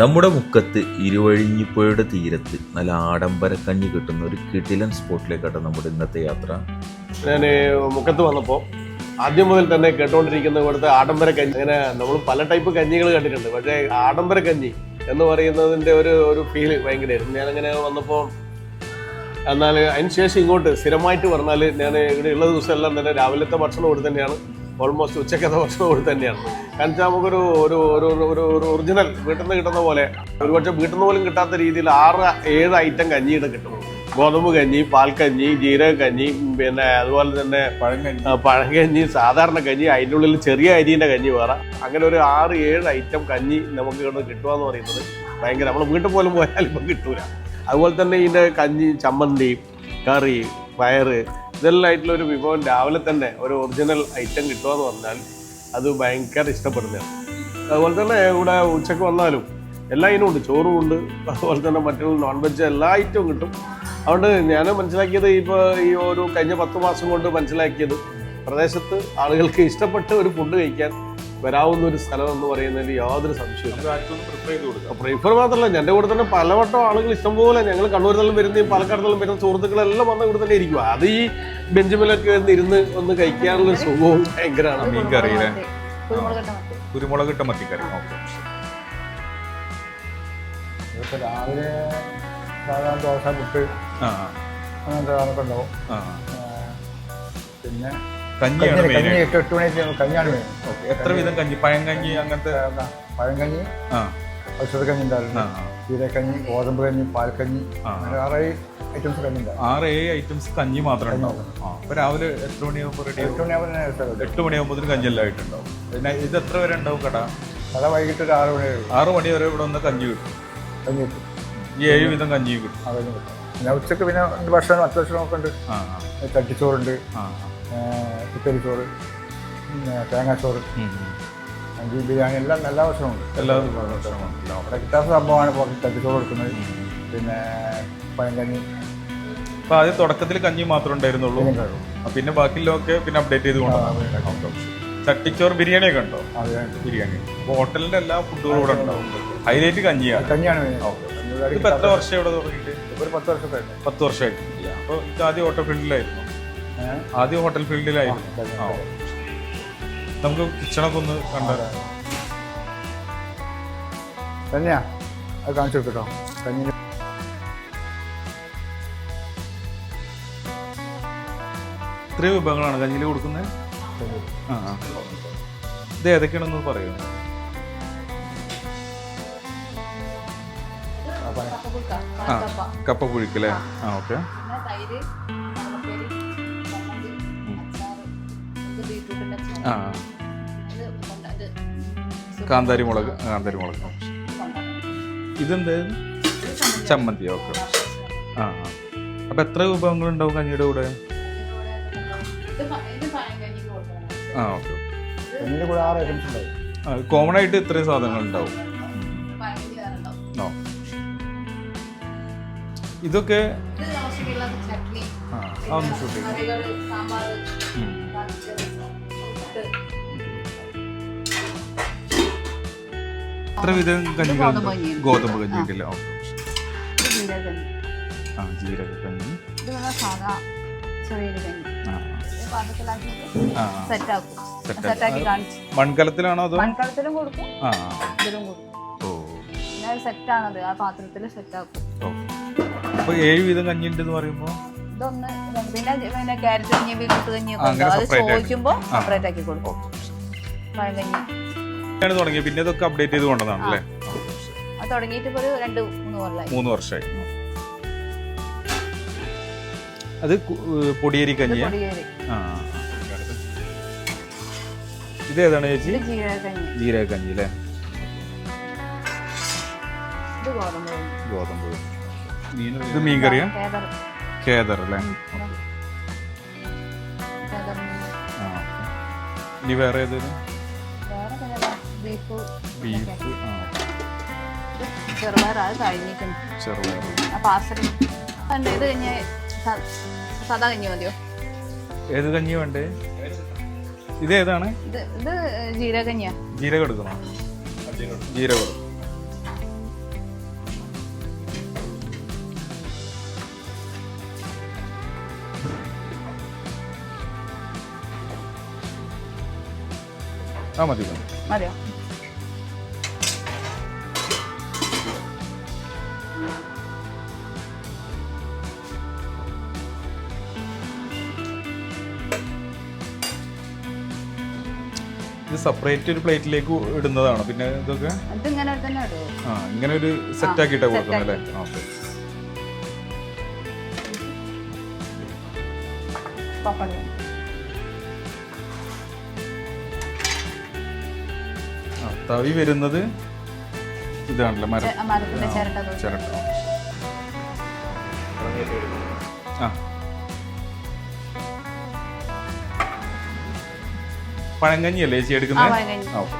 നമ്മുടെ മുക്കത്ത് ഇരുവഴിഞ്ഞിപ്പുഴയുടെ തീരത്ത് നല്ല ആഡംബര കഞ്ഞി കിട്ടുന്ന ഒരു കിടിലൻ സ്പോട്ടിലേക്കാട്ടോ നമ്മുടെ ഇന്നത്തെ യാത്ര. ഞാൻ മുക്കത്ത് വന്നപ്പോൾ ആദ്യം മുതൽ തന്നെ കേട്ടോണ്ടിരിക്കുന്ന ഇവിടുത്തെ ആഡംബര കഞ്ഞി. അങ്ങനെ നമ്മൾ പല ടൈപ്പ് കഞ്ഞികൾ കണ്ടിട്ടുണ്ട്. പക്ഷേ ആഡംബര കഞ്ഞി എന്ന് പറയുന്നതിന്റെ ഒരു ഒരു ഫീൽ ഭയങ്കരമായിരുന്നു. ഞാനങ്ങനെ വന്നപ്പോൾ എന്നാൽ അതിന് ശേഷം ഇങ്ങോട്ട് സ്ഥിരമായിട്ട് പറഞ്ഞാൽ ഞാൻ ഇവിടെ ഉള്ള ദിവസമെല്ലാം തന്നെ രാവിലത്തെ ഭക്ഷണം ഇവിടെ തന്നെയാണ്. ഓൾമോസ്റ്റ് ഉച്ചക്കത്തെ ഭക്ഷണം ഇവിടെ തന്നെയാണ്. കാരണം വെച്ചാൽ നമുക്കൊരു ഒരു ഒരു ഒരു ഒരു ഒറിജിനൽ വീട്ടിൽ നിന്ന് കിട്ടുന്ന പോലെ. ഒരുപക്ഷെ വീട്ടിൽ നിന്ന് പോലും കിട്ടാത്ത രീതിയിൽ ആറ് ഏഴ് ഐറ്റം കഞ്ഞിയുടെ കിട്ടും. ഗോതമ്പ് കഞ്ഞി പാൽക്കഞ്ഞി ജീരക കഞ്ഞി പിന്നെ അതുപോലെ തന്നെ പഴങ്കഞ്ഞി. സാധാരണ കഞ്ഞി അതിന്റെ ഉള്ളിൽ ചെറിയ അരിന്റെ കഞ്ഞി വേറെ. അങ്ങനെ ഒരു ആറ് ഏഴ് ഐറ്റം കഞ്ഞി നമുക്ക് ഇവിടെ കിട്ടുക എന്ന് പറയുന്നത് ഭയങ്കര നമ്മൾ വീട്ടിൽ പോലും പോയാൽ ഇപ്പം കിട്ടൂല. അതുപോലെ തന്നെ ഇതിന്റെ കഞ്ഞി ചമ്മന്തി കറി പയറ് ആയിട്ടുള്ള ഒരു വിഭവം രാവിലെ തന്നെ ഒരു ഒറിജിനൽ ഐറ്റം കിട്ടുക എന്ന് പറഞ്ഞാൽ അത് ഭയങ്കര ഇഷ്ടപ്പെടുന്നതാണ്. അതുപോലെ തന്നെ ഇവിടെ ഉച്ചയ്ക്ക് വന്നാലും എല്ലാ ഇനും ഉണ്ട്. ചോറും ഉണ്ട്. അതുപോലെ തന്നെ മറ്റുള്ള നോൺ വെജ് എല്ലാ ഐറ്റവും കിട്ടും. അതുകൊണ്ട് ഞാൻ മനസ്സിലാക്കിയത് ഇപ്പോൾ ഈ ഒരു കഴിഞ്ഞ പത്ത് മാസം കൊണ്ട് മനസ്സിലാക്കിയത് പ്രദേശത്ത് ആളുകൾക്ക് ഇഷ്ടപ്പെട്ട ഒരു ഫുഡ് കഴിക്കാൻ വരാവുന്ന ഒരു സ്ഥലം എന്ന് പറയുന്നതിൽ യാതൊരു സംശയവും പ്രിഫർ മാത്രമല്ല എന്റെ കൂടെ തന്നെ പലവട്ടം ആളുകൾ ഇഷ്ടംപോലെ ഞങ്ങൾ കണ്ണൂരിൽ നിന്നും വരുന്ന പാലക്കാട് നിന്നും വരുന്ന സുഹൃത്തുക്കളെല്ലാം വന്ന ഇവിടെ തന്നെ ഇരിക്കും അത് ഈ ബെഞ്ചുമലൊക്കെ വന്ന് ഇരുന്ന് ഒന്ന് കഴിക്കാനുള്ള സുഖവും ഭയങ്കരമാണ്. മീൻ കുരുമുളക് ഇട്ട മത്തിക്കറി. ഓക്കെ. രാവിലെ സാധാരണ ദോശ പുട്ട് ആ അങ്ങനത്തെ ഉണ്ടാവും. പിന്നെ കഞ്ഞിയാണ് കഞ്ഞി മെയിൻ കഞ്ഞി എട്ട് എട്ട് മണിക്ക് കഞ്ഞിയാണ് മെയിൻ എത്ര വിധം കഞ്ഞി? പഴങ്കഞ്ഞി അങ്ങനത്തെ? പഴങ്കഞ്ഞി ഔഷധക്കഞ്ഞി ആ ചീരക്കഞ്ഞി ഗോതമ്പ് കഞ്ഞി പാൽക്കഞ്ഞി. അങ്ങനെ ആറേഴ് ഐറ്റംസ് കഞ്ഞി ഉണ്ടാവും ആറ് ഏഴ് ഐറ്റംസ് കഞ്ഞി മാത്രമേ ഉണ്ടാവും അപ്പൊ രാവിലെ എത്ര മണിയാകുമ്പോൾ റെഡി എട്ട് മണിയാകുമ്പോൾ എട്ട് മണിയാകുമ്പോൾ കഞ്ഞി എല്ലാം ആയിട്ടുണ്ടാവും. പിന്നെ ഇത് എത്ര വരെ ഉണ്ടാവും കട? കട വൈകിട്ട് ഒരു ആറ് മണി വരെ ആറ് മണി വരെ ഇവിടെ ഒന്ന് കഞ്ഞി കിട്ടും. കഞ്ഞി കിട്ടും. ഈ ഏഴ് വിധം കഞ്ഞിയും കിട്ടും. ആ കഞ്ഞി കിട്ടും. പിന്നെ ഉച്ചയ്ക്ക് പിന്നെ രണ്ട് ഭക്ഷണം അത്യാവശ്യം ഭക്ഷണമൊക്കെ ഉണ്ട് ആ. ചട്ടിച്ചോറുണ്ട് പിന്നെ തേങ്ങാച്ചോറ് അഞ്ചി. ബിരിയാണി എല്ലാം എല്ലാ ഭക്ഷണമുണ്ട് എല്ലാ ഭക്ഷണമുണ്ടല്ലോ അവിടെ കിട്ടാത്ത സംഭവമാണ് ഇപ്പോൾ ചട്ടിച്ചോറ് കൊടുക്കുന്നത്. പിന്നെ പഴങ്കഞ്ഞി അപ്പൊ ആദ്യം തുടക്കത്തിൽ കഞ്ഞി മാത്രമേ ഉണ്ടായിരുന്നുള്ളൂ. പിന്നെ ബാക്കിയുള്ളതൊക്കെ പിന്നെ അപ്ഡേറ്റ് ചെയ്ത് കൊണ്ടുവന്നു. ചട്ടിച്ചോറ് ബിരിയാണി ഒക്കെ ഉണ്ടോ ബിരിയാണി. അപ്പൊ ഹോട്ടലിന്റെ എല്ലാ ഫുഡുകളും ഇവിടെ ഉണ്ടാവും. ഹൈലൈറ്റ് കഞ്ഞിയാണ്. കഞ്ഞിയാണ് ഇപ്പൊ എത്ര വർഷം ഇവിടെ തുടങ്ങിയിട്ട്? ഒരു പത്ത് വർഷത്തെ. പത്ത് വർഷമായിട്ട്. അപ്പൊ ഇത് ആദ്യം ഓട്ടോ ഫീൽഡിലായിരുന്നു? ആദ്യം ഹോട്ടൽ ഫീൽഡിലായിരുന്നു നമുക്ക് കിച്ചണൊക്കെ ഒന്ന് കണ്ടാലോ തന്നെയാ അത്. കാണിച്ചു കൊടുക്കട്ടോ കഞ്ഞി ഇത്രയും വിഭവങ്ങളാണ് കഞ്ഞിയിൽ കൊടുക്കുന്നത് ആ. ഇത് ഏതൊക്കെയാണെന്ന് പറയുന്നത് ആ കപ്പ കപ്പ പുഴിക്കല്ലേ ആ ഓക്കെ. ബീട്രൂട്ടിന്റെ ആ. കൊണ്ട. കാന്താരി മുളക് കാന്താരി മുളക് ഇത് ചമ്മന്തി. ചമ്മന്തി ഓക്കെ. ആ ആ. അപ്പൊ എത്ര വിഭവങ്ങൾ ഉണ്ടാവും കഞ്ഞിയുടെ കൂടെ? ഇത് പ- ഇത് പഴങ്കഞ്ഞിക്ക് കൊടുക്കണം ആ ഓക്കെ കൂടെ ആറ് ഐറ്റംസ് ഉണ്ടാവും. കോമൺ ആയിട്ട് ഇത്രയും സാധനങ്ങൾ ഉണ്ടാവും ഇതൊക്കെ ആ ഷൂട്ട്. എത്ര വിധം കഞ്ഞികൾ ഗോതമ്പ് കഞ്ഞി. ഉണ്ടല്ലോ ആ. ജീരക കഞ്ഞി. മൺകലത്തിലാണോ അതോ? മൺകലത്തിലും കൊടുക്കും ആ ഇതിലും കൊടുക്കും. അത് സെറ്റാണത് ആ പാത്രത്തിൽ സെറ്റാക്കും. അപ്പൊ ഏഴ് വീതം കഞ്ഞി ഉണ്ടെന്ന് പറയുമ്പോ? ഇതൊന്ന് പിന്നെ പിന്നെ ക്യാരറ്റ് കഞ്ഞി അങ്ങനെ അത് separate ആക്കി. ചോദിക്കുമ്പോൾ ആ. സെപ്പറേറ്റ് ആക്കി കൊടുക്കും. പഴങ്കഞ്ഞി ആണ് തുടങ്ങിയത്. പിന്നെ ഇതൊക്കെ അപ്ഡേറ്റ് ചെയ്ത് കൊണ്ടതാണ് അല്ലേ അത് തുടങ്ങിയിട്ട് ഇപ്പോൾ ഒരു രണ്ട് മൂന്ന് കൊല്ലമായി മൂന്ന് വർഷമായി അത് കു- ഏ, പൊടിയരി ഇത് കഞ്ഞിയാ? പൊടിയേരി. ആ ഇത് ഏതാണ് ചേച്ചി? ഇത് ജീരക കഞ്ഞി അല്ലേ? ഇത് ഗോതമ്പ് കഞ്ഞി. ഗോതമ്പ് ഇത് മീൻ കറിയാ കേദർ. കേദർ അല്ലേ. ഇനി വേറെ ഏതെങ്കിലും ബീഫ്. ചെറുപയർ അത് ചെറുപയർ. ഇത് കഴിഞ്ഞ് കഞ്ഞി മതിയോ? ഏത് കഞ്ഞി വേണ്ടേ? ഇത് ഏതാണ്? ഇത് ഇത് ജീരകഞ്ഞിയാ ജീരകം എടുക്കണോ? ജീരകം ആ മതി മതി. മതിയോ? ഇത് സെപ്പറേറ്റ് ഒരു പ്ലേറ്റിലേക്ക് ഇടുന്നതാണ്. പിന്നെ ഇതൊക്കെ? ആ ഇങ്ങനെ ഒരു സെറ്റ് ആക്കിയിട്ടാണ് set കൊടുക്കുന്നത് അല്ലേ? ഓക്കെ. പപ്പടം. തവി വരുന്നത് ഇതാണല്ലോ മരം. ചിരട്ട. ആ. പഴങ്കഞ്ഞി. അല്ലേ ചേച്ചി എടുക്കുന്നത് ആ ഓക്കെ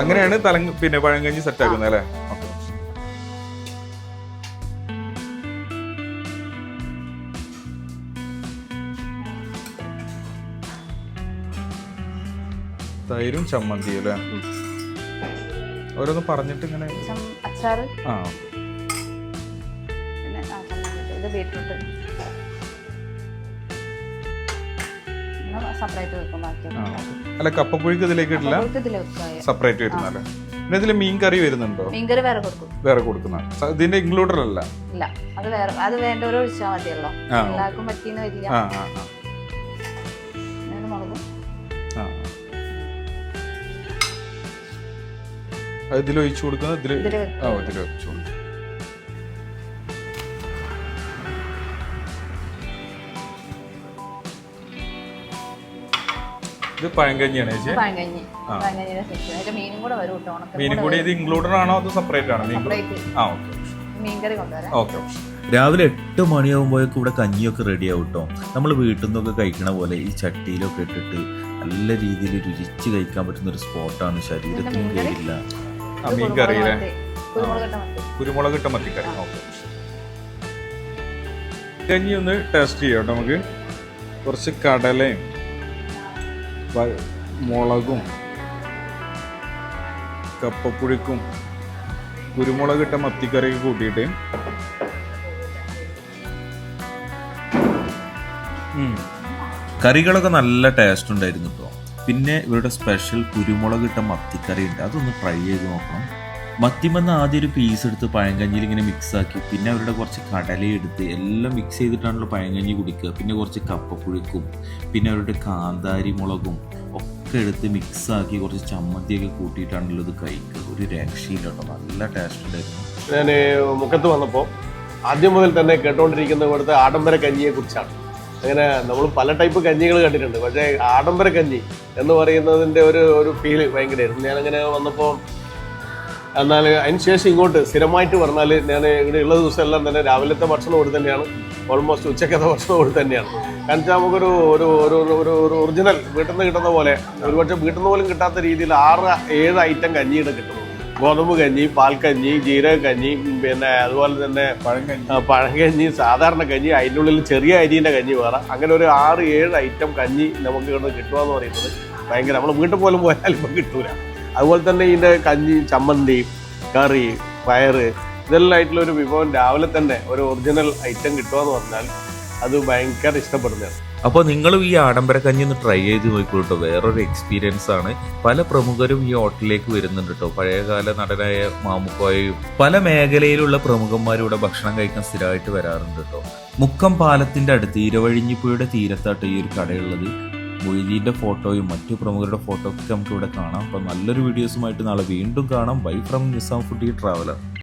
അങ്ങനെയാണ് തലങ് പിന്നെ പഴങ്കഞ്ഞി സെറ്റ് ആക്കുന്നത് അല്ലേ? തൈരും ചമ്മന്തിയും അല്ലേ? ഓരോന്ന് പറഞ്ഞിട്ട് ഇങ്ങനെ അച്ചാറ്? ആ. പിന്നെ ആ ചമ്മന്തി. ഇത് ബീട്രൂട്ട് സെപ്പറേറ്റ് വെക്കും ആ. ബാക്കിയൊക്കെ അല്ല കപ്പപ്പുഴിക്ക് ഇതിലേക്ക് ഇടില്ല? അവർക്ക് ഇതിൽ വെക്കുക സെപ്പറേറ്റ് വരുന്നല്ലേ പിന്നെ ഇതിൽ മീൻ കറി വരുന്നുണ്ടോ? മീൻകറി വേറെ കൊടുക്കും. വേറെ കൊടുക്കുന്ന. സ- ഇതിന്റെ ഇൻക്ലൂഡഡ് അല്ല? ഇല്ല. അത് വേറെ അത് വേണ്ടവരോ ഒഴിച്ചാൽ മതിയല്ലോ. ആ. എല്ലാവർക്കും പറ്റിയെന്ന് വരില്ല. ആ ആ ആ. ഇതിൽ ഒഴിച്ചു കൊടുക്കുന്നത് ഇതിൽ ആ ഇതിൽ ഒഴിച്ചു കൊടുക്കും ഇത് പഴങ്കഞ്ഞിയാണ് ചേച്ചി? പഴങ്കഞ്ഞി. പഴങ്കഞ്ഞിയുടെ അതിന്റെ മീനും കൂടെ വരും കേട്ടോ. മീനും കൂടി ഇത് ഇൻക്ലൂഡഡ് ആണോ അത് സെപ്പറേറ്റ് ആണോ? മീൻ ആ ഓക്കെ മീൻകറി കൊണ്ടുവരാം. ഓക്കെ രാവിലെ എട്ട് മണിയാകുമ്പോഴേക്കും ഇവിടെ കഞ്ഞിയൊക്കെ റെഡി ആവും കേട്ടോ. നമ്മൾ വീട്ടിൽ നിന്നൊക്കെ കഴിക്കണ പോലെ ഈ ചട്ടിയിലൊക്കെ ഇട്ടിട്ട് നല്ല രീതിയിൽ രുചിച്ച് കഴിക്കാൻ പറ്റുന്ന ഒരു സ്പോട്ടാണ് ശരീരത്തിനും? കേടില്ല മീൻ കറി അല്ലേ കുരുമുളക് ഇട്ട മത്തിക്കറി. ഓക്കെ. കഞ്ഞി ഒന്ന് ടേസ്റ്റ് ചെയ്യാം നമുക്ക്. കുറച്ച് കടലയും മുളകും കപ്പപ്പുഴുക്കും കുരുമുളക് ഇട്ട മത്തിക്കറിയൊക്കെ കൂട്ടിയിട്ട്. കറികളൊക്കെ നല്ല ടേസ്റ്റ് ഉണ്ടായിരുന്നു കേട്ടോ പിന്നെ ഇവരുടെ സ്പെഷ്യൽ കുരുമുളക് ഇട്ട മത്തിക്കറി ഉണ്ട്. അതൊന്ന് ഫ്രൈ ചെയ്ത് നോക്കണം. മത്തിമെന്ന് ആദ്യം ഒരു പീസ് എടുത്ത് പഴങ്കഞ്ഞിയിൽ ഇങ്ങനെ മിക്സ് ആക്കി. പിന്നെ അവരുടെ കുറച്ച് കടല എടുത്ത് എല്ലാം മിക്സ് ചെയ്തിട്ടാണല്ലോ പഴങ്കഞ്ഞി കുടിക്കുക. പിന്നെ കുറച്ച് കപ്പപ്പുഴുക്കും പിന്നെ അവരുടെ കാന്താരി മുളകും ഒക്കെ എടുത്ത് മിക്സ് ആക്കി കുറച്ച് ചമ്മന്തിയൊക്കെ കൂട്ടിയിട്ടാണല്ലോ ഇത് കഴിക്കുക. ഒരു രക്ഷയില്ല നല്ല ടേസ്റ്റ് ഉണ്ടായിരുന്നു. ഞാൻ മുഖത്ത് വന്നപ്പോൾ ആദ്യം മുതൽ തന്നെ കേട്ടോണ്ടിരിക്കുന്ന ഇവിടുത്തെ ആഡംബര കഞ്ഞിയെ കുറിച്ചാണ് അങ്ങനെ നമ്മൾ പല ടൈപ്പ് കഞ്ഞികൾ കണ്ടിട്ടുണ്ട്. പക്ഷേ ആഡംബര കഞ്ഞി എന്ന് പറയുന്നതിന്റെ ഒരു ഒരു ഫീൽ ഭയങ്കരമായിരുന്നു. ഞാനങ്ങനെ വന്നപ്പോൾ എന്നാൽ അതിന് ശേഷം ഇങ്ങോട്ട് സ്ഥിരമായിട്ട് പറഞ്ഞാൽ ഞാൻ ഇവിടെ ഉള്ള ദിവസം എല്ലാം തന്നെ രാവിലത്തെ ഭക്ഷണം ഇവിടെ തന്നെയാണ്. ഓൾമോസ്റ്റ് ഉച്ചക്കത്തെ ഭക്ഷണം ഇവിടെ തന്നെയാണ്. കാരണം വെച്ചാൽ നമുക്കൊരു ഒരു ഒരു- ഒരു ഒരു ഒറിജിനൽ വീട്ടിൽ നിന്ന് കിട്ടുന്ന പോലെ ഒരുപക്ഷെ വീട്ടിൽ നിന്ന് പോലും കിട്ടാത്ത രീതിയിൽ ആറ് ഏഴ് ഐറ്റം കഞ്ഞിയുടെ കിട്ടുന്നു ഗോതമ്പ് കഞ്ഞി പാൽക്കഞ്ഞി ജീരക കഞ്ഞി പിന്നെ അതുപോലെ തന്നെ പഴങ്കഞ്ഞി. പഴങ്കഞ്ഞി സാധാരണ കഞ്ഞി അതിന്റെ ഉള്ളിൽ ചെറിയ അരിന്റെ കഞ്ഞി വേറെ. അങ്ങനെ ഒരു ആറ് ഏഴ് ഐറ്റം കഞ്ഞി നമുക്ക് ഇവിടെ കിട്ടുക എന്ന് പറയുന്നത് ഭയങ്കര. നമ്മൾ വീട്ടിൽ പോലും പോയാൽ ഇപ്പം കിട്ടൂല. അതുപോലെ തന്നെ ഇതിന്റെ കഞ്ഞി ചമ്മന്തി കറി പയറ് ഇതെല്ലാം ആയിട്ടുള്ള ഒരു വിഭവം രാവിലെ തന്നെ ഒരു ഒറിജിനൽ ഐറ്റം കിട്ടുക എന്ന് പറഞ്ഞാൽ അത് ഭയങ്കര ഇഷ്ടപ്പെടുന്നതാണ്. അപ്പോൾ നിങ്ങളും ഈ ആഡംബര കഞ്ഞി ഒന്ന് ട്രൈ ചെയ്ത് നോക്കിക്കോട്ടോ. വേറൊരു എക്സ്പീരിയൻസ് ആണ്. പല പ്രമുഖരും ഈ ഹോട്ടലിലേക്ക് വരുന്നുണ്ട് കേട്ടോ പഴയകാല നടനായ മാമുക്കോയും പല മേഖലയിലുള്ള പ്രമുഖന്മാരും ഇവിടെ ഭക്ഷണം കഴിക്കാൻ സ്ഥിരമായിട്ട് വരാറുണ്ട് കേട്ടോ മുക്കം പാലത്തിന്റെ അടുത്ത് ഇരവഴിഞ്ഞിപ്പുഴയുടെ തീരത്തായിട്ട് ഈ ഒരു കടയുള്ളത്. മൊയ്തീന്റെ ഫോട്ടോയും മറ്റു പ്രമുഖരുടെ ഫോട്ടോ ഒക്കെ നമുക്ക് ഇവിടെ കാണാം. അപ്പോൾ നല്ലൊരു വീഡിയോസുമായിട്ട് നാളെ വീണ്ടും കാണാം. Bye from Nizam foodie traveller